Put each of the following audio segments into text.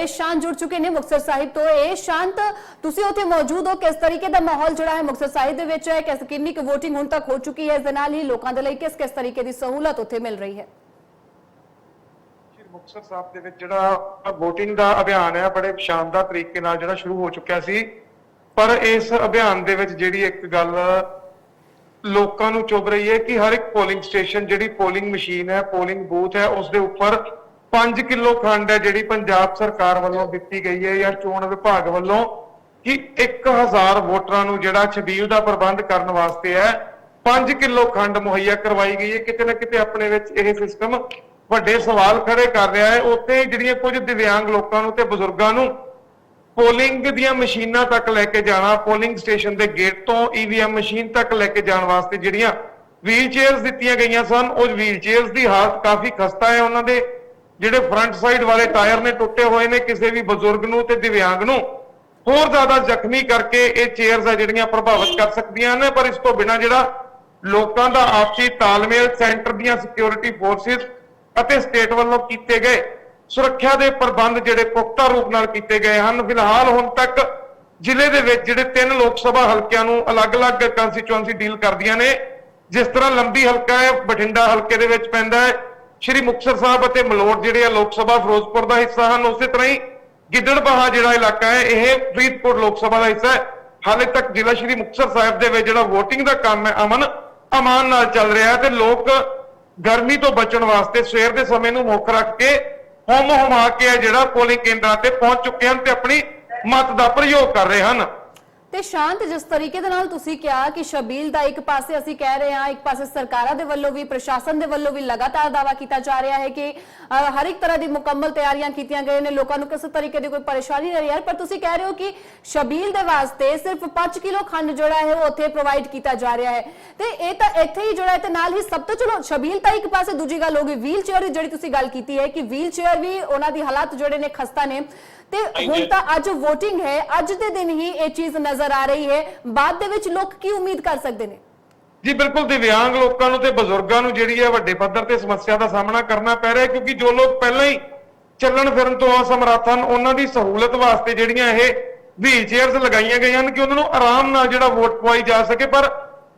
ਇਹ ਸ਼ਾਂਤ ਜੁੜ ਚੁੱਕੇ ਨੇ ਮੁਕਤਸਰ ਸਾਹਿਬ ਤੋਂ। ਇਹ ਸ਼ਾਂਤ ਤੁਸੀਂ ਉੱਥੇ ਮੌਜੂਦ ਹੋ। ਕਿਸ ਤਰੀਕੇ ਦਾ ਮਾਹੌਲ ਜਿਹੜਾ ਹੈ ਮੁਕਤਸਰ ਸਾਹਿਬ ਦੇ ਵਿੱਚ? ਹੈ ਕਿਸ ਕਿੰਨੀ ਕੁ VOTING ਹੁਣ ਤੱਕ ਹੋ ਚੁੱਕੀ ਹੈ? ਇਸ ਦੇ ਨਾਲ ਹੀ ਲੋਕਾਂ ਦੇ ਲਈ ਕਿਸ ਕਿਸ ਤਰੀਕੇ ਦੀ ਸਹੂਲਤ ਉੱਥੇ ਮਿਲ ਰਹੀ ਹੈ? ਮੁਕਤਸਰ ਸਾਹਿਬ ਦੇ ਵਿੱਚ ਜਿਹੜਾ VOTING ਦਾ ਅਭਿਆਨ ਹੈ, ਬੜੇ ਸ਼ਾਨਦਾਰ ਤਰੀਕੇ ਨਾਲ ਜਿਹੜਾ ਸ਼ੁਰੂ ਹੋ ਚੁੱਕਿਆ ਸੀ। ਪਰ ਇਸ ਅਭਿਆਨ ਦੇ ਵਿੱਚ ਜਿਹੜੀ ਇੱਕ ਗੱਲ ਲੋਕਾਂ ਨੂੰ ਚੁੱਭ ਰਹੀ ਹੈ ਕਿ ਹਰ ਇੱਕ ਪੋਲਿੰਗ ਸਟੇਸ਼ਨ ਜਿਹੜੀ ਪੋਲਿੰਗ ਮਸ਼ੀਨ ਹੈ ਪੋਲਿੰਗ ਬੂਥ ਹੈ, ਉਸ ਦੇ ਉੱਪਰ 5 ਕਿਲੋ ਖੰਡ ਹੈ ਜਿਹੜੀ ਪੰਜਾਬ ਸਰਕਾਰ ਵੱਲੋਂ ਦਿੱਤੀ ਗਈ ਹੈ ਜਾਂ ਚੋਣ ਵਿਭਾਗ ਵੱਲੋਂ, ਕਿ 1000 ਵੋਟਰਾਂ ਨੂੰ ਜਿਹੜਾ ਛਬੀਲ ਦਾ ਪ੍ਰਬੰਧ ਕਰਨ ਵਾਸਤੇ ਹੈ 5 ਕਿਲੋ ਖੰਡ ਮੁਹੱਈਆ ਕਰਵਾਈ ਗਈ ਹੈ। ਕਿਤੇ ਨਾ ਕਿਤੇ ਆਪਣੇ ਵਿੱਚ ਇਹ ਸਿਸਟਮ ਵੱਡੇ ਸਵਾਲ ਖੜੇ ਕਰ ਰਿਹਾ ਹੈ। ਉੱਥੇ ਜਿਹੜੀਆਂ ਕੁਝ ਦਿਵਿਆਂਗ ਲੋਕਾਂ ਨੂੰ ਤੇ ਬਜ਼ੁਰਗਾਂ ਨੂੰ ਪੋਲਿੰਗ ਦੀਆਂ ਮਸ਼ੀਨਾਂ ਤੱਕ ਲੈ ਕੇ ਜਾਣਾ, ਪੋਲਿੰਗ ਸਟੇਸ਼ਨ ਦੇ ਗੇਟ ਤੋਂ ਈਵੀਐਮ ਮਸ਼ੀਨ ਤੱਕ ਲੈ ਕੇ ਜਾਣ ਵਾਸਤੇ ਜਿਹੜੀਆਂ ਵੀਲ ਚੇਅਰਸ ਦਿੱਤੀਆਂ ਗਈਆਂ ਸਨ, ਉਹ ਵੀਲ ਚੇਅਰਸ ਦੀ ਹਾਲਤ ਕਾਫੀ ਖਸਤਾ ਹੈ। ਉਹਨਾਂ ਦੇ ਜਿਹੜੇ ਫਰੰਟ ਸਾਈਡ ਵਾਲੇ ਟਾਇਰ ਨੇ ਟੁੱਟੇ ਹੋਏ ਨੇ ਕਿਸੇ ਵੀ ਬਜ਼ੁਰਗ ਨੂੰ ਤੇ ਦਿਵਿਆਂਗ ਨੂੰ, ਹੋਰ ਜ਼ਿਆਦਾ ਜ਼ਖਮੀ ਕਰਕੇ ਇਹ ਚੇਅਰਸ ਆ ਜਿਹੜੀਆਂ ਪ੍ਰਭਾਵਿਤ ਕਰ ਸਕਦੀਆਂ ਨੇ ਪਰ ਇਸ ਤੋਂ ਬਿਨਾ ਜਿਹੜਾ ਲੋਕਾਂ ਦਾ ਆਪਸੀ ਤਾਲਮੇਲ ਸੈਂਟਰ ਦੀਆਂ ਸਿਕਿਉਰਿਟੀ ਫੋਰਸਿਸ ਅਤੇ ਸਟੇਟ ਵੱਲੋਂ ਕੀਤੇ ਗਏ ਸੁਰੱਖਿਆ ਦੇ ਪ੍ਰਬੰਧ ਜਿਹੜੇ ਪੁਖਤਾ ਰੂਪ ਨਾਲ ਕੀਤੇ ਗਏ ਹਨ, ਫਿਲਹਾਲ ਹੁਣ ਤੱਕ ਜ਼ਿਲ੍ਹੇ ਦੇ ਵਿੱਚ ਜਿਹੜੇ ਤਿੰਨ ਲੋਕ ਸਭਾ ਹਲਕਿਆਂ ਨੂੰ ਅਲੱਗ-ਅਲੱਗ ਕੰਸਟੀਚੁਐਂਸੀ ਡੀਲ ਕਰਦੀਆਂ ਨੇ, ਜਿਸ ਤਰ੍ਹਾਂ ਲੰਬੀ ਹਲਕਾ ਹੈ, ਬਠਿੰਡਾ ਹਲਕੇ ਦੇ ਵਿੱਚ ਪੈਂਦਾ ਹੈ ਸ਼੍ਰੀ ਮੁਕਤਸਰ ਸਾਹਿਬ ਅਤੇ ਮਲੋਟ ਜਿਹੜੇ ਆ ਲੋਕ ਸਭਾ ਫਿਰੋਜ਼ਪੁਰ ਦਾ ਹਿੱਸਾ ਹਨ, ਉਸੇ ਤਰ੍ਹਾਂ ਹੀ ਗਿੱਦੜਬਾਹਾ ਜਿਹੜਾ ਇਲਾਕਾ ਹੈ, ਇਹ ਫਰੀਦਕੋਟ ਲੋਕ ਸਭਾ ਦਾ ਹਿੱਸਾ ਹੈ। ਹਾਲੇ ਤੱਕ ਜ਼ਿਲ੍ਹਾ ਸ਼੍ਰੀ ਮੁਕਤਸਰ ਸਾਹਿਬ ਦੇ ਵਿੱਚ ਜਿਹੜਾ VOTING ਦਾ ਕੰਮ ਹੈ, ਅਮਨ ਅਮਾਨ ਨਾਲ ਚੱਲ ਰਿਹਾ ਹੈ ਤੇ ਲੋਕ ਗਰਮੀ ਤੋਂ ਬਚਣ ਵਾਸਤੇ ਸਵੇਰ ਦੇ ਸਮੇਂ ਨੂੰ ਮੁੱਖ ਰੱਖ ਕੇ ਹੋਮ ਹੁਮਾ ਕੇ ਜਿਹੜਾ ਪੋਲਿੰਗ ਕੇਂਦਰਾਂ ਤੇ ਪਹੁੰਚ ਚੁੱਕੇ ਹਨ ਤੇ ਆਪਣੀ ਮਤ ਦਾ ਪ੍ਰਯੋਗ ਕਰ ਰਹੇ ਹਨ। ਤੇ ਸ਼ਾਂਤ ਜਿਸ ਤਰੀਕੇ ਦੇ ਨਾਲ ਤੁਸੀਂ ਕਿਹਾ ਕਿ ਸ਼ਬੀਲ ਦਾ ਇੱਕ ਪਾਸੇ ਅਸੀਂ ਕਹਿ ਰਹੇ ਹਾਂ, ਇੱਕ ਪਾਸੇ ਸਰਕਾਰਾਂ ਦੇ ਵੱਲੋਂ ਵੀ, ਪ੍ਰਸ਼ਾਸਨ ਦੇ ਵੱਲੋਂ ਵੀ ਲਗਾਤਾਰ ਦਾਵਾ ਕੀਤਾ ਜਾ ਰਿਹਾ ਹੈ ਕਿ ਹਰ ਇੱਕ ਤਰ੍ਹਾਂ ਦੀ ਮੁਕੰਮਲ ਤਿਆਰੀਆਂ ਕੀਤੀਆਂ ਗਈਆਂ ਨੇ। ਲੋਕਾਂ ਨੂੰ ਕਿਸੇ ਤਰੀਕੇ ਦੀ ਕੋਈ ਪਰੇਸ਼ਾਨੀ ਨਹੀਂ ਹੈ ਪਰ ਤੁਸੀਂ ਕਹਿ ਰਹੇ ਹੋ ਕਿ ਸ਼ਬੀਲ ਦੇ ਵਾਸਤੇ ਸਿਰਫ 5 ਕਿਲੋ ਖੰਡ ਜਿਹੜਾ ਹੈ ਉਹ ਉੱਥੇ ਪ੍ਰੋਵਾਈਡ ਕੀਤਾ ਜਾ ਰਿਹਾ ਹੈ। ਤੇ ਇਹ ਤਾਂ ਇੱਥੇ ਹੀ ਜਿਹੜਾ ਹੈ ਤੇ ਨਾਲ ਹੀ ਸਭ ਤੋਂ ਚਲੋ ਸ਼ਬੀਲ ਤਾਂ ਇੱਕ ਪਾਸੇ, ਦੂਜੀ ਗੱਲ ਹੋ ਗਈ ਵੀਲ ਚੇਅਰ ਦੀ ਜਿਹੜੀ ਤੁਸੀਂ ਗੱਲ ਕੀਤੀ ਹੈ ਕਿ ਵੀਲ ਚੇਅਰ ਵੀ ਉਹਨਾਂ ਦੀ ਹਾਲਾਤ ਜਿਹੜੇ ਨੇ ਖਸਤਾ ਨੇ। ਤੇ ਹੁਣ ਤਾਂ ਅੱਜ VOTING ਹੈ ਅੱਜ ਦੇ ਦਿਨ ਹੀ ਇਹ ਚੀਜ਼ ਨਜ਼ਰ ਆ ਰਹੀ ਹੈ। ਬਾਅਦ ਦੇ ਵਿੱਚ ਲੋਕ ਕੀ ਉਮੀਦ ਕਰ ਸਕਦੇ ਨੇ? ਜੀ ਬਿਲਕੁਲ ਦਿਵਿਆਂਗ ਲੋਕਾਂ ਨੂੰ ਤੇ ਬਜ਼ੁਰਗਾਂ ਨੂੰ ਜਿਹੜੀ ਹੈ ਵੱਡੇ ਪੱਧਰ ਤੇ ਸਮੱਸਿਆ ਦਾ ਸਾਹਮਣਾ ਕਰਨਾ ਪੈ ਰਿਹਾ ਕਿਉਂਕਿ ਜੋ ਲੋਕ ਪਹਿਲਾਂ ਹੀ ਚੱਲਣ ਫਿਰਨ ਤੋਂ ਅਸਮਰੱਥ ਹਨ ਉਹਨਾਂ ਦੀ ਸਹੂਲਤ ਵਾਸਤੇ ਜਿਹੜੀਆਂ ਇਹ ਵੀਲ ਚੇਅਰਸ ਲਗਾਈਆਂ ਗਈਆਂ ਹਨ ਕਿ ਉਹਨਾਂ ਨੂੰ ਆਰਾਮ ਨਾਲ ਜਿਹੜਾ ਵੋਟ ਪਵਾਈ ਜਾ ਸਕੇ। ਪਰ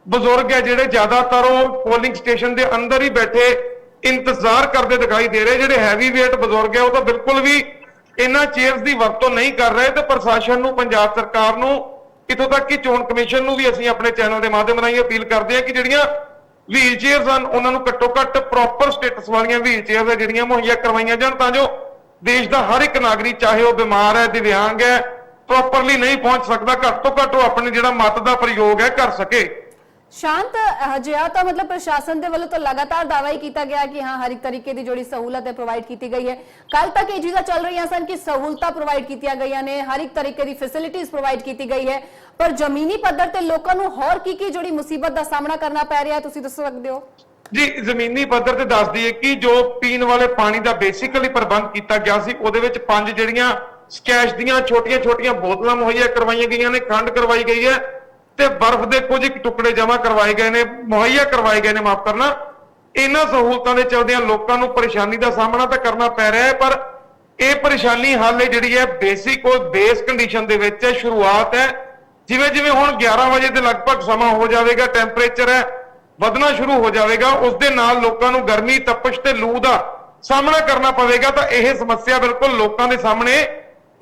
ਬਜ਼ੁਰਗ ਹੈ ਜਿਹੜੇ ਜ਼ਿਆਦਾਤਰ ਉਹ ਪੋਲਿੰਗ ਸਟੇਸ਼ਨ ਦੇ ਅੰਦਰ ਹੀ ਬੈਠੇ ਇੰਤਜ਼ਾਰ ਕਰਦੇ ਦਿਖਾਈ ਦੇ ਰਹੇ ਜਿਹੜੇ ਹੈਵੀ weight ਬਜ਼ੁਰਗ ਹੈ ਉਹ ਤਾਂ ਬਿਲਕੁਲ ਵੀ ਇਹਨਾਂ ਚੇਅਰਸ ਦੀ ਵਰਤੋਂ ਨਹੀਂ ਕਰ ਰਹੇ ਤੇ ਪ੍ਰਸ਼ਾਸਨ ਨੂੰ, ਪੰਜਾਬ ਸਰਕਾਰ ਨੂੰ ਇਥੋਂ ਤੱਕ ਕਿ ਚੋਣ ਕਮਿਸ਼ਨ ਨੂੰ ਵੀ ਅਸੀਂ ਆਪਣੇ ਚੈਨਲ ਦੇ ਮਾਧਿਅਮ ਰਾਹੀਂ ਅਪੀਲ ਕਰਦੇ ਹਾਂ ਕਿ ਜਿਹੜੀਆਂ ਵੀਲ ਚੇਅਰਸ ਹਨ, ਉਹਨਾਂ ਨੂੰ ਘੱਟੋ ਘੱਟ ਪ੍ਰੋਪਰ ਸਟੇਟਸ ਵਾਲੀਆਂ ਵੀਲ ਚੇਅਰਸ ਹੈ, ਜਿਹੜੀਆਂ ਮੁਹੱਈਆ ਕਰਵਾਈਆਂ ਜਾਣ ਤਾਂ ਜੋ ਦੇਸ਼ ਦਾ ਹਰ ਇੱਕ ਨਾਗਰਿਕ, ਚਾਹੇ ਉਹ ਬਿਮਾਰ ਹੈ, ਦਿਵਿਆਂਗ ਹੈ ਪ੍ਰੋਪਰਲੀ ਨਹੀਂ ਪਹੁੰਚ ਸਕਦਾ, ਘੱਟ ਤੋਂ ਘੱਟ ਉਹ ਆਪਣੇ ਜਿਹੜਾ ਮਤ ਦਾ ਪ੍ਰਯੋਗ ਹੈ, ਕਰ ਸਕੇ। ਸ਼ਾਂਤ ਹਜਿਆ ਤਾਂ ਮਤਲਬ ਪ੍ਰਸ਼ਾਸਨ ਦੇ ਵੱਲੋਂ ਤਾਂ ਲਗਾਤਾਰ ਦਾਅਵਾ ਹੀ ਕੀਤਾ ਗਿਆ ਕਿ ਹਾਂ, ਹਰ ਇੱਕ ਤਰੀਕੇ ਦੀ ਜਿਹੜੀ ਸਹੂਲਤ ਹੈ ਪ੍ਰੋਵਾਈਡ ਕੀਤੀ ਗਈ ਹੈ। ਕੱਲ ਤੱਕ ਇਹ ਚੀਜ਼ਾਂ ਚੱਲ ਰਹੀਆਂ ਸਨ ਕਿ ਸਹੂਲਤਾਂ ਪ੍ਰੋਵਾਈਡ ਕੀਤੀਆਂ ਗਈਆਂ ਨੇ, ਹਰ ਇੱਕ ਤਰੀਕੇ ਦੀ ਫੈਸਿਲਿਟੀਆਂ ਪ੍ਰੋਵਾਈਡ ਕੀਤੀ ਗਈ ਹੈ। ਪਰ ਜ਼ਮੀਨੀ ਪੱਧਰ ਤੇ ਲੋਕਾਂ ਨੂੰ ਹੋਰ ਕੀ ਕੀ ਜਿਹੜੀ ਮੁਸੀਬਤ ਦਾ ਸਾਹਮਣਾ ਕਰਨਾ ਪੈ ਰਿਹਾ ਤੁਸੀਂ ਦੱਸ ਸਕਦੇ ਹੋ? ਜੀ, ਜ਼ਮੀਨੀ ਪੱਧਰ ਤੇ ਦੱਸ ਦਈਏ ਕਿ ਜੋ ਪੀਣ ਵਾਲੇ ਪਾਣੀ ਦਾ ਬੇਸਿਕਲੀ ਪ੍ਰਬੰਧ ਕੀਤਾ ਗਿਆ ਸੀ, ਉਹਦੇ ਵਿੱਚ ਪੰਜ ਜਿਹੜੀਆਂ ਸਕੈਸ਼ ਦੀਆਂ ਛੋਟੀਆਂ-ਛੋਟੀਆਂ ਬੋਤਲਾਂ ਮੁਹੱਈਆ ਕਰਵਾਈਆਂ ਗਈਆਂ ਨੇ, ਖੰਡ ਕਰਵਾਈ ਗਈ ਹੈ। ਤੇ ਬਰਫ਼ ਦੇ ਕੁਝ ਕੁ ਟੁਕੜੇ ਜਮ੍ਹਾਂ ਕਰਵਾਏ ਗਏ ਨੇ, ਮੁਹੱਈਆ ਕਰਵਾਏ ਗਏ ਨੇ ਮਾਫ ਕਰਨਾ। ਇਹਨਾਂ ਸਹੂਲਤਾਂ ਦੇ ਚਲਦਿਆਂ ਲੋਕਾਂ ਨੂੰ ਪਰੇਸ਼ਾਨੀ ਦਾ ਸਾਹਮਣਾ ਤਾਂ ਕਰਨਾ ਪੈ ਰਿਹਾ ਹੈ, ਪਰ ਇਹ ਪਰੇਸ਼ਾਨੀ ਹਾਲੇ ਜਿਹੜੀ ਹੈ ਬੇਸਿਕ ਉਹ ਬੇਸ ਕੰਡੀਸ਼ਨ ਦੇ ਵਿੱਚ ਹੈ, ਸ਼ੁਰੂਆਤ ਹੈ। ਜਿਵੇਂ ਜਿਵੇਂ ਹੁਣ 11 ਵਜੇ ਦੇ ਲਗਭਗ ਸਮਾਂ ਹੋ ਜਾਵੇਗਾ, ਟੈਂਪਰੇਚਰ ਹੈ, ਵਧਣਾ ਸ਼ੁਰੂ ਹੋ ਜਾਵੇਗਾ, ਉਸ ਦੇ ਨਾਲ ਲੋਕਾਂ ਨੂੰ ਗਰਮੀ, ਤਪਸ਼ ਤੇ ਲੂ ਦਾ ਸਾਹਮਣਾ ਕਰਨਾ ਪਵੇਗਾ, ਤਾਂ ਇਹ ਸਮੱਸਿਆ ਬਿਲਕੁਲ ਲੋਕਾਂ ਦੇ ਸਾਹਮਣੇ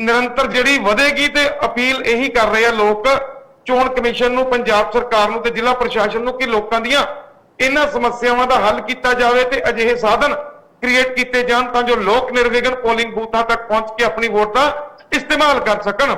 ਨਿਰੰਤਰ ਜਿਹੜੀ ਵਧੇਗੀ ਤੇ ਅਪੀਲ ਇਹੀ ਕਰ ਰਹੇ ਆ ਲੋਕ। ਚੋਣ ਕਮਿਸ਼ਨ ਨੂੰ, ਪੰਜਾਬ ਸਰਕਾਰ ਨੂੰ ਤੇ ਜ਼ਿਲ੍ਹਾ ਪ੍ਰਸ਼ਾਸਨ ਨੂੰ ਕਿ ਲੋਕਾਂ ਦੀਆਂ ਇਹਨਾਂ ਸਮੱਸਿਆਵਾਂ ਦਾ ਹੱਲ ਕੀਤਾ ਜਾਵੇ ਤੇ ਅਜਿਹੇ ਸਾਧਨ ਕ੍ਰੀਏਟ ਕੀਤੇ ਜਾਣ ਤਾਂ ਜੋ ਲੋਕ ਨਿਰਵਿਘਨ ਪੋਲਿੰਗ ਬੂਥਾਂ ਤੱਕ ਪਹੁੰਚ ਕੇ ਆਪਣੀ ਵੋਟ ਦਾ ਇਸਤੇਮਾਲ ਕਰ ਸਕਣ।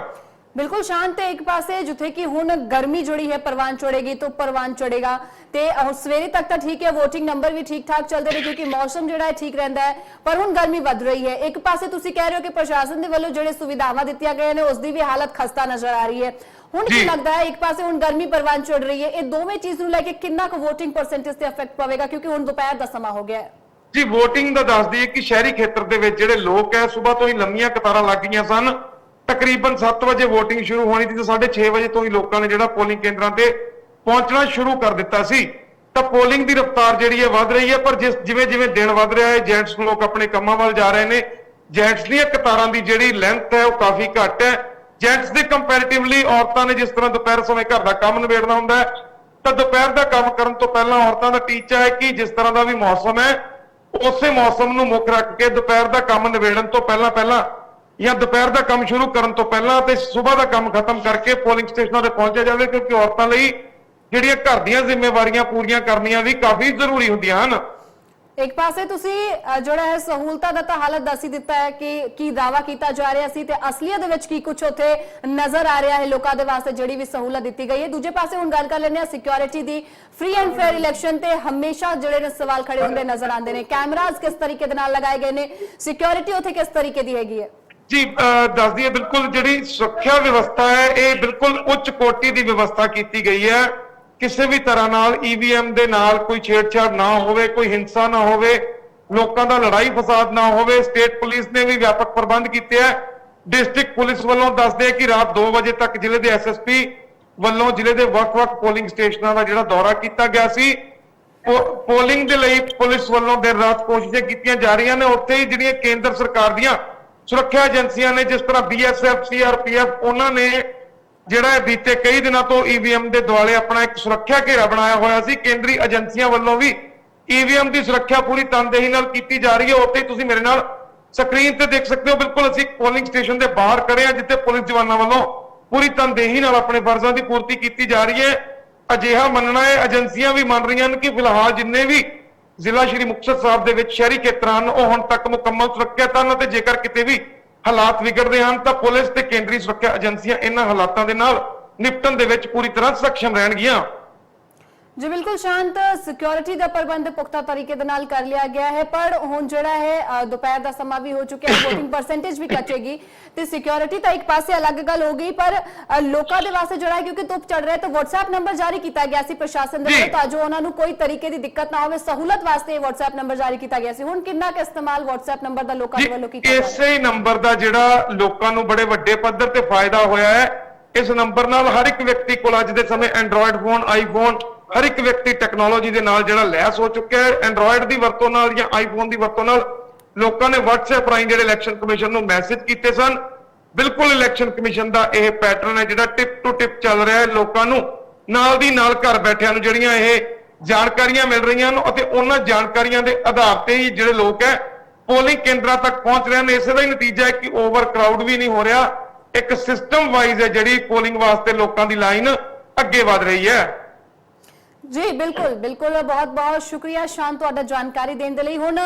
ਬਿਲਕੁਲ ਸ਼ਾਂਤ ਹੈ ਇੱਕ ਪਾਸੇ, ਜਿੱਥੇ ਕਿ ਹੁਣ ਗਰਮੀ ਜਿਹੜੀ ਹੈ, ਪ੍ਰਵਾਨ ਚੜੇਗੀ ਤਾਂ ਪ੍ਰਵਾਨ ਚੜੇਗਾ ਤੇ ਸਵੇਰੇ ਤੱਕ ਤਾਂ ਠੀਕ ਹੈ, VOTING ਨੰਬਰ ਵੀ ਠੀਕ ਠਾਕ ਚੱਲਦੇ ਨੇ ਕਿਉਂਕਿ ਮੌਸਮ ਜਿਹੜਾ ਹੈ ਠੀਕ ਰਹਿੰਦਾ ਹੈ, ਪਰ ਹੁਣ ਗਰਮੀ ਵੱਧ ਰਹੀ ਹੈ। ਇੱਕ ਪਾਸੇ ਤੁਸੀਂ ਕਹਿ ਰਹੇ ਹੋ ਕਿ ਪ੍ਰਸ਼ਾਸਨ ਦੇ ਵੱਲੋਂ ਜਿਹੜੇ ਸੁਵਿਧਾਵਾਂ ਦਿੱਤੀਆਂ ਗਈਆਂ ਨੇ, ਉਸ ਦੀ ਵੀ ਹਾਲਤ ਖਸਤਾ ਨਜ਼ਰ ਆ ਰਹੀ ਹੈ। ਹੁਣ ਕੀ। ਲੱਗਦਾ ਹੈ? ਇੱਕ ਪਾਸੇ ਹੁਣ ਗਰਮੀ ਪ੍ਰਵਾਨ ਚੜ ਰਹੀ ਹੈ। ਇਹ ਦੋਵੇਂ ਚੀਜ਼ ਨੂੰ ਲੈ ਕੇ ਕਿੰਨਾ ਕੁ VOTING ਪਰਸੈਂਟੇਜ ਤੇ ਇਫੈਕਟ ਪਵੇਗਾ? ਕਿਉਂਕਿ ਹੁਣ ਦੁਪਹਿਰ ਦਾ ਸਮਾਂ ਹੋ ਗਿਆ ਹੈ। ਜੀ VOTING ਦਾ ਦੱਸ ਦਈਏ ਕਿ ਸ਼ਹਿਰੀ ਖੇਤਰ ਦੇ ਵਿੱਚ ਜਿਹੜੇ ਲੋਕ ਐ ਸਵੇਰ ਤੋਂ ਹੀ ਲੰਮੀਆਂ ਕਤਾਰਾਂ ਲੱਗ ਗਈਆਂ ਸਨ। ਤਕਰੀਬਨ 7 ਵਜੇ VOTING ਸ਼ੁਰੂ ਹੋਣੀ ਸੀ ਤੇ 6:30 ਵਜੇ ਤੋਂ ਹੀ ਲੋਕਾਂ ਨੇ ਜਿਹੜਾ ਪੋਲਿੰਗ ਕੇਂਦਰਾਂ ਤੇ ਪਹੁੰਚਣਾ ਸ਼ੁਰੂ ਕਰ ਦਿੱਤਾ ਸੀ। ਤਾਂ ਪੋਲਿੰਗ ਦੀ ਰਫ਼ਤਾਰ ਜਿਹੜੀ ਹੈ ਵੱਧ ਰਹੀ ਹੈ ਪਰ ਜਿਸ ਜਿਵੇਂ ਜਿਵੇਂ ਦਿਨ ਵੱਧ ਰਿਹਾ ਹੈ ਜੈਂਟਸ ਲੋਕ ਆਪਣੇ ਕੰਮਾਂ ਵੱਲ ਜਾ ਰਹੇ ਨੇ। ਜੈਂਟਸ ਦੀਆਂ ਕਤਾਰਾਂ ਦੀ ਜਿਹੜੀ ਲੈਂਥ ਹੈ ਉਹ ਕਾਫੀ ਘੱਟ ਹੈ। ਜੈਂਟਸ ਦੇ ਕੰਪੈਰੀਟਿਵਲੀ ਔਰਤਾਂ ਨੇ ਜਿਸ ਤਰ੍ਹਾਂ ਦੁਪਹਿਰ ਸਮੇਂ ਘਰ ਦਾ ਕੰਮ ਨਿਬੇੜਨਾ ਹੁੰਦਾ ਹੈ, ਤਾਂ ਦੁਪਹਿਰ ਦਾ ਕੰਮ ਕਰਨ ਤੋਂ ਪਹਿਲਾਂ ਔਰਤਾਂ ਦਾ ਟੀਚਾ ਹੈ ਕਿ ਜਿਸ ਤਰ੍ਹਾਂ ਦਾ ਵੀ ਮੌਸਮ ਹੈ, ਉਸੇ ਮੌਸਮ ਨੂੰ ਮੁੱਖ ਰੱਖ ਕੇ ਦੁਪਹਿਰ ਦਾ ਕੰਮ ਨਿਬੇੜਨ ਤੋਂ ਪਹਿਲਾਂ ਪਹਿਲਾਂ ਜਾਂ ਦੁਪਹਿਰ ਦਾ ਕੰਮ ਸ਼ੁਰੂ ਕਰਨ ਤੋਂ ਪਹਿਲਾਂ ਤੇ ਸਵੇਰ ਦਾ ਕੰਮ ਖਤਮ ਕਰਕੇ ਪੋਲਿੰਗ ਸਟੇਸ਼ਨਾਂ ਤੇ ਪਹੁੰਚਿਆ ਜਾਵੇ, ਕਿਉਂਕਿ ਔਰਤਾਂ ਲਈ ਜਿਹੜੀਆਂ ਘਰ ਦੀਆਂ ਜ਼ਿੰਮੇਵਾਰੀਆਂ ਪੂਰੀਆਂ ਕਰਨੀਆਂ ਵੀ ਕਾਫੀ ਜ਼ਰੂਰੀ ਹੁੰਦੀਆਂ ਹਨ। ਇੱਕ ਪਾਸੇ ਤੁਸੀਂ ਜਿਹੜਾ ਹੈ ਸਹੂਲਤਾਂ ਦਾ ਤਾਂ ਹਾਲਤ ਦੱਸ ਦਿੱਤਾ ਹੈ ਕਿ ਕੀ ਦਾਵਾ ਕੀਤਾ ਜਾ ਰਿਹਾ ਸੀ ਤੇ ਅਸਲੀਅਤ ਦੇ ਵਿੱਚ ਕੀ ਕੁਝ ਉੱਥੇ ਨਜ਼ਰ ਆ ਰਿਹਾ ਹੈ ਲੋਕਾਂ ਦੇ ਵਾਸਤੇ ਜਿਹੜੀ ਵੀ ਸਹੂਲਤ ਦਿੱਤੀ ਗਈ ਹੈ। ਦੂਜੇ ਪਾਸੇ ਹੁਣ ਗੱਲ ਕਰ ਲੈਂਦੇ ਹਾਂ ਸਿਕਿਉਰਿਟੀ ਦੀ। ਫ੍ਰੀ ਐਂਡ ਫੇਅਰ ਇਲੈਕਸ਼ਨ ਤੇ ਹਮੇਸ਼ਾ ਜਿਹੜੇ ਨੇ ਸਵਾਲ ਖੜੇ ਹੁੰਦੇ ਨਜ਼ਰ ਆਉਂਦੇ ਨੇ। ਕੈਮਰਾਜ਼ ਕਿਸ ਤਰੀਕੇ ਦੇ ਨਾਲ ਲਗਾਏ ਗਏ ਨੇ? ਸਿਕਿਉਰਿਟੀ ਉੱਥੇ ਕਿਸ ਤਰੀਕੇ ਦੀ ਹੈਗੀ ਹੈ? ਜੀ ਅਹ ਦੱਸ ਦਈਏ ਬਿਲਕੁਲ ਜਿਹੜੀ ਸੁਰੱਖਿਆ ਵਿਵਸਥਾ ਹੈ, ਇਹ ਬਿਲਕੁਲ ਉੱਚ ਕੋਟੀ ਦੀ ਵਿਵਸਥਾ ਕੀਤੀ ਗਈ ਹੈ। ਕਿਸੇ ਵੀ ਤਰ੍ਹਾਂ ਨਾਲ ਈਵੀਐਮ ਦੇ ਨਾਲ ਕੋਈ ਛੇੜਛਾੜ ਨਾ ਹੋਵੇ, ਕੋਈ ਹਿੰਸਾ ਨਾ ਹੋਵੇ, ਲੋਕਾਂ ਦਾ ਲੜਾਈ ਫਸਾਦ ਨਾ ਹੋਵੇ ਸਟੇਟ ਪੁਲਿਸ ਨੇ ਵੀ ਵਿਆਪਕ ਪ੍ਰਬੰਧ ਕੀਤੇ ਹੈ ਡਿਸਟ੍ਰਿਕਟ ਪੁਲਿਸ ਵੱਲੋਂ ਦੱਸਦੇ ਆ ਕਿ ਰਾਤ 2 ਵਜੇ ਤੱਕ ਜ਼ਿਲ੍ਹੇ ਦੇ ਐਸਐਸਪੀ ਵੱਲੋਂ ਜ਼ਿਲ੍ਹੇ ਦੇ ਵੱਖ-ਵੱਖ ਪੋਲਿੰਗ ਸਟੇਸ਼ਨਾਂ ਦਾ ਜਿਹੜਾ ਦੌਰਾ ਕੀਤਾ ਗਿਆ ਸੀ ਪੋਲਿੰਗ ਦੇ ਲਈ ਪੁਲਿਸ ਵੱਲੋਂ ਦਿਨ ਰਾਤ ਕੋਸ਼ਿਸ਼ਾਂ ਕੀਤੀਆਂ ਜਾ ਰਹੀਆਂ ਨੇ। ਉੱਥੇ ਹੀ ਜਿਹੜੀਆਂ ਕੇਂਦਰ ਸਰਕਾਰ ਦੀਆਂ ਸੁਰੱਖਿਆ ਏਜੰਸੀਆਂ ਨੇ, ਜਿਸ ਤਰ੍ਹਾਂ ਬੀਐਸਐਫ ਸੀਆਰਪੀਐਫ ਉਹਨਾਂ ਨੇ ਜਿਹੜਾ ਬੀਤੇ ਕਈ ਦਿਨਾਂ ਤੋਂ ਈਵੀਐਮ ਦੇ ਦੁਆਲੇ ਆਪਣਾ ਇੱਕ ਸੁਰੱਖਿਆ ਘੇਰਾ ਬਣਾਇਆ ਹੋਇਆ ਸੀ, ਕੇਂਦਰੀ ਏਜੰਸੀਆਂ ਵੱਲੋਂ ਵੀ ਈਵੀਐਮ ਦੀ ਸੁਰੱਖਿਆ ਪੂਰੀ ਤਨਦੇਹੀ ਨਾਲ ਕੀਤੀ ਜਾ ਰਹੀ ਹੈ। ਉੱਥੇ ਤੁਸੀਂ ਮੇਰੇ ਨਾਲ ਸਕਰੀਨ ਤੇ ਦੇਖ ਸਕਦੇ ਹੋ। ਬਿਲਕੁਲ ਅਸੀਂ ਪੋਲਿੰਗ ਸਟੇਸ਼ਨ ਦੇ ਬਾਹਰ ਖੜੇ ਹਾਂ, ਜਿੱਥੇ ਪੁਲਿਸ ਜਵਾਨਾਂ ਵੱਲੋਂ ਪੂਰੀ ਤਨਦੇਹੀ ਨਾਲ ਆਪਣੇ ਫਰਜ਼ਾਂ ਦੀ ਪੂਰਤੀ ਕੀਤੀ ਜਾ ਰਹੀ ਹੈ। ਅਜਿਹਾ ਮੰਨਣਾ ਹੈ, ਏਜੰਸੀਆਂ ਵੀ ਮੰਨ ਰਹੀਆਂ ਨੇ ਕਿ ਫਿਲਹਾਲ ਜਿੰਨੇ ਵੀ ਜ਼ਿਲ੍ਹਾ ਸ਼੍ਰੀ ਮੁਕਤਸਰ ਸਾਹਿਬ ਦੇ ਵਿੱਚ ਸ਼ਹਿਰੀ ਖੇਤਰਾਂ ਹਨ, ਉਹ ਹੁਣ ਤੱਕ ਮੁਕੰਮਲ ਸੁਰੱਖਿਅਤ ਹਨ ਅਤੇ ਜੇਕਰ ਕਿਤੇ ਵੀ ਹਾਲਾਤ ਵਿਗੜਦੇ ਹਨ ਤਾਂ ਪੁਲਿਸ ਤੇ ਕੇਂਦਰੀ ਸੁਰੱਖਿਆ ਏਜੰਸੀਆਂ ਇਹਨਾਂ ਹਾਲਾਤਾਂ ਦੇ ਨਾਲ ਨਿਪਟਣ ਦੇ ਵਿੱਚ ਪੂਰੀ ਤਰ੍ਹਾਂ ਸક્ષਮ ਰਹਿਣਗੀਆਂ। ਜੀ ਬਿਲਕੁਲ ਸ਼ਾਂਤ ਸਿਕਿਉਰਿਟੀ ਦਾ ਪ੍ਰਬੰਧ ਪੁਖਤਾ ਤਰੀਕੇ ਦੇ ਨਾਲ ਕਰ ਲਿਆ ਗਿਆ ਹੈ ਪਰ ਹੁਣ ਜਿਹੜਾ ਹੈ ਦੁਪਹਿਰ ਦਾ ਸਮਾਂ ਵੀ ਹੋ ਚੁੱਕਿਆ ਹੈ VOTING ਪਰਸੈਂਟੇਜ ਵੀ ਕੱਟੇਗੀ ਤੇ ਸਿਕਿਉਰਿਟੀ ਤਾਂ ਇੱਕ ਪਾਸੇ ਅਲੱਗ ਗੱਲ ਹੋ ਗਈ ਪਰ ਲੋਕਾਂ ਦੇ ਵਾਸਤੇ ਜਿਹੜਾ ਹੈ ਕਿਉਂਕਿ ਧੁੱਪ ਚੜ ਰਿਹਾ ਹੈ ਤਾਂ WhatsApp ਨੰਬਰ ਜਾਰੀ ਕੀਤਾ ਗਿਆ ਸੀ ਪ੍ਰਸ਼ਾਸਨ ਦੇ। ਵੱਲੋਂ ਤਾਂ ਜੋ ਉਹਨਾਂ ਨੂੰ ਕੋਈ ਤਰੀਕੇ ਦੀ ਦਿੱਕਤ ਨਾ ਹੋਵੇ ਸਹੂਲਤ ਵਾਸਤੇ ਇਹ WhatsApp ਨੰਬਰ ਜਾਰੀ ਕੀਤਾ ਗਿਆ ਸੀ ਹੁਣ ਕਿੰਨਾ ਕੁ ਇਸਤੇਮਾਲ WhatsApp ਨੰਬਰ ਦਾ ਲੋਕਾਂ ਦੇ ਵੱਲੋਂ ਕੀਤਾ ਹੈ ਇਸੇ ਨੰਬਰ ਦਾ ਜਿਹੜਾ ਲੋਕਾਂ ਨੂੰ ਬੜੇ ਵੱਡੇ ਪੱਧਰ ਤੇ ਫਾਇਦਾ ਹੋਇਆ ਹੈ ਇਸ ਨੰਬਰ ਨਾਲ ਹਰ ਇੱਕ ਵਿਅਕਤੀ ਕੋਲ ਅੱਜ ਦੇ ਸਮੇਂ ਐਂਡਰੋਇਡ ਫੋਨ ਆਈਫੋਨ ਹਰ ਇੱਕ ਵਿਅਕਤੀ ਟੈਕਨੋਲੋਜੀ ਦੇ ਨਾਲ ਜਿਹੜਾ ਲੈਸ ਹੋ ਚੁੱਕਿਆ ਹੈ ਐਂਡਰੋਇਡ ਦੀ ਵਰਤੋਂ ਨਾਲ ਜਾਂ ਆਈਫੋਨ ਦੀ ਵਰਤੋਂ ਨਾਲ ਲੋਕਾਂ ਨੇ WhatsApp ਰਾਹੀਂ ਜਿਹੜੇ ਇਲੈਕਸ਼ਨ ਕਮਿਸ਼ਨ ਨੂੰ ਮੈਸੇਜ ਕੀਤੇ ਸਨ, ਬਿਲਕੁਲ ਇਲੈਕਸ਼ਨ ਕਮਿਸ਼ਨ ਦਾ ਇਹ ਪੈਟਰਨ ਹੈ ਜਿਹੜਾ ਟਿਪ ਟੂ ਟਿਪ ਚੱਲ ਰਿਹਾ ਹੈ ਲੋਕਾਂ ਨੂੰ। ਨਾਲ ਦੀ ਨਾਲ ਘਰ ਬੈਠਿਆਂ ਨੂੰ ਜਿਹੜੀਆਂ ਇਹ ਜਾਣਕਾਰੀਆਂ ਮਿਲ ਰਹੀਆਂ ਹਨ ਅਤੇ ਉਹਨਾਂ ਜਾਣਕਾਰੀਆਂ ਦੇ ਆਧਾਰ ਤੇ ਹੀ ਜਿਹੜੇ ਲੋਕ ਹੈ ਪੋਲਿੰਗ ਕੇਂਦਰਾਂ ਤੱਕ ਪਹੁੰਚ ਰਹੇ ਨੇ ਇਸੇ ਦਾ ਹੀ ਨਤੀਜਾ ਹੈ ਕਿ ਓਵਰ ਕਰਾਊਡ ਵੀ ਨਹੀਂ ਹੋ ਰਿਹਾ। ਇੱਕ ਸਿਸਟਮ ਵਾਈਜ਼ ਹੈ ਜਿਹੜੀ ਪੋਲਿੰਗ ਵਾਸਤੇ ਲੋਕਾਂ ਦੀ ਲਾਈਨ ਅੱਗੇ ਵਧ ਰਹੀ ਹੈ। ਜੀ ਬਿਲਕੁਲ ਬਿਲਕੁਲ। ਬਹੁਤ ਬਹੁਤ ਸ਼ੁਕਰੀਆ ਸ਼ਾਨ ਤੁਹਾਡਾ ਜਾਣਕਾਰੀ ਦੇਣ ਦੇ ਲਈ। ਹੁਣ